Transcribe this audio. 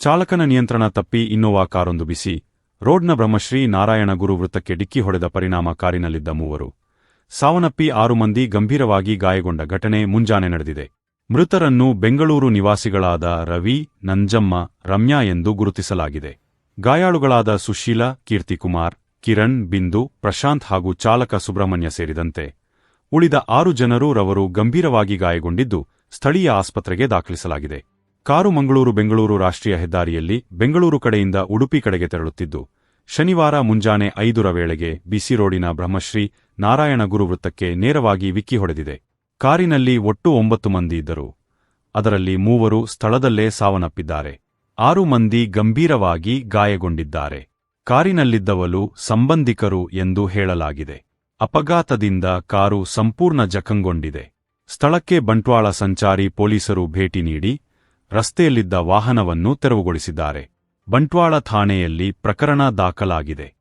ಚಾಲಕನ ನಿಯಂತ್ರಣ ತಪ್ಪಿ ಇನ್ನೋವಾ ಕಾರೊಂದು ಬಿಸಿ. ರೋಡ್ನ ಬ್ರಹ್ಮಶ್ರೀ ನಾರಾಯಣ ಗುರು ವೃತ್ತಕ್ಕೆ ಡಿಕ್ಕಿ ಹೊಡೆದ ಪರಿಣಾಮ ಕಾರಿನಲ್ಲಿದ್ದ ಮೂವರು. ಸಾವನಪ್ಪಿ ಆರು ಮಂದಿ ಗಂಭೀರವಾಗಿ ಗಾಯಗೊಂಡ ಘಟನೆ ಮುಂಜಾನೆ ನಡೆದಿದೆ. ಮೃತರನ್ನು ಬೆಂಗಳೂರು ನಿವಾಸಿಗಳಾದ ರವಿ, ನಂಜಮ್ಮ, ರಮ್ಯಾ ಎಂದು ಗುರುತಿಸಲಾಗಿದೆ. ಗಾಯಾಳುಗಳಾದ ಸುಶೀಲ ಕೀರ್ತಿಕುಮಾರ್ ಕಿರಣ್, ಬಿಂದು, ಪ್ರಶಾಂತ್ ಹಾಗೂ ಚಾಲಕ ಸುಬ್ರಹ್ಮಣ್ಯ ಸೇರಿದಂತೆ ಉಳಿದ ಆರು ಜನರು ರವರು ಗಂಭೀರವಾಗಿ ಗಾಯಗೊಂಡಿದ್ದು ಸ್ಥಳೀಯ ಆಸ್ಪತ್ರೆಗೆ ದಾಖಲಿಸಲಾಗಿದೆ. ಕಾರು ಮಂಗಳೂರು ಬೆಂಗಳೂರು ರಾಷ್ಟ್ರೀಯ ಹೆದ್ದಾರಿಯಲ್ಲಿ ಬೆಂಗಳೂರು ಕಡೆಯಿಂದ ಉಡುಪಿ ಕಡೆಗೆ ತೆರಳುತ್ತಿದ್ದು, ಶನಿವಾರ ಮುಂಜಾನೆ ಐದರ ವೇಳೆಗೆ ಬಿಸಿ ರೋಡಿನ ಬ್ರಹ್ಮಶ್ರೀ ನಾರಾಯಣ ಗುರು ವೃತ್ತಕ್ಕೆ ನೇರವಾಗಿ ವಿಕ್ಕಿ ಹೊಡೆದಿದೆ. ಕಾರಿನಲ್ಲಿ ಒಟ್ಟು ಒಂಬತ್ತು ಮಂದಿ ಇದ್ದರು. ಅದರಲ್ಲಿ ಮೂವರು ಸ್ಥಳದಲ್ಲೇ ಸಾವನ್ನಪ್ಪಿದ್ದಾರೆ. ಆರು ಮಂದಿ ಗಂಭೀರವಾಗಿ ಗಾಯಗೊಂಡಿದ್ದಾರೆ. ಕಾರಿನಲ್ಲಿದ್ದವಲು ಸಂಬಂಧಿಕರು ಎಂದು ಹೇಳಲಾಗಿದೆ. ಅಪಘಾತದಿಂದ ಕಾರು ಸಂಪೂರ್ಣ ಜಖಂಗೊಂಡಿದೆ. ಸ್ಥಳಕ್ಕೆ ಬಂಟ್ವಾಳ ಸಂಚಾರಿ ಪೊಲೀಸರು ಭೇಟಿ ನೀಡಿ ರಸ್ತೆಯಲ್ಲಿದ್ದ ವಾಹನವನ್ನು ತೆರವುಗೊಳಿಸಿದ್ದಾರೆ. ಬಂಟ್ವಾಳ ಠಾಣೆಯಲ್ಲಿ ಪ್ರಕರಣ ದಾಖಲಾಗಿದೆ.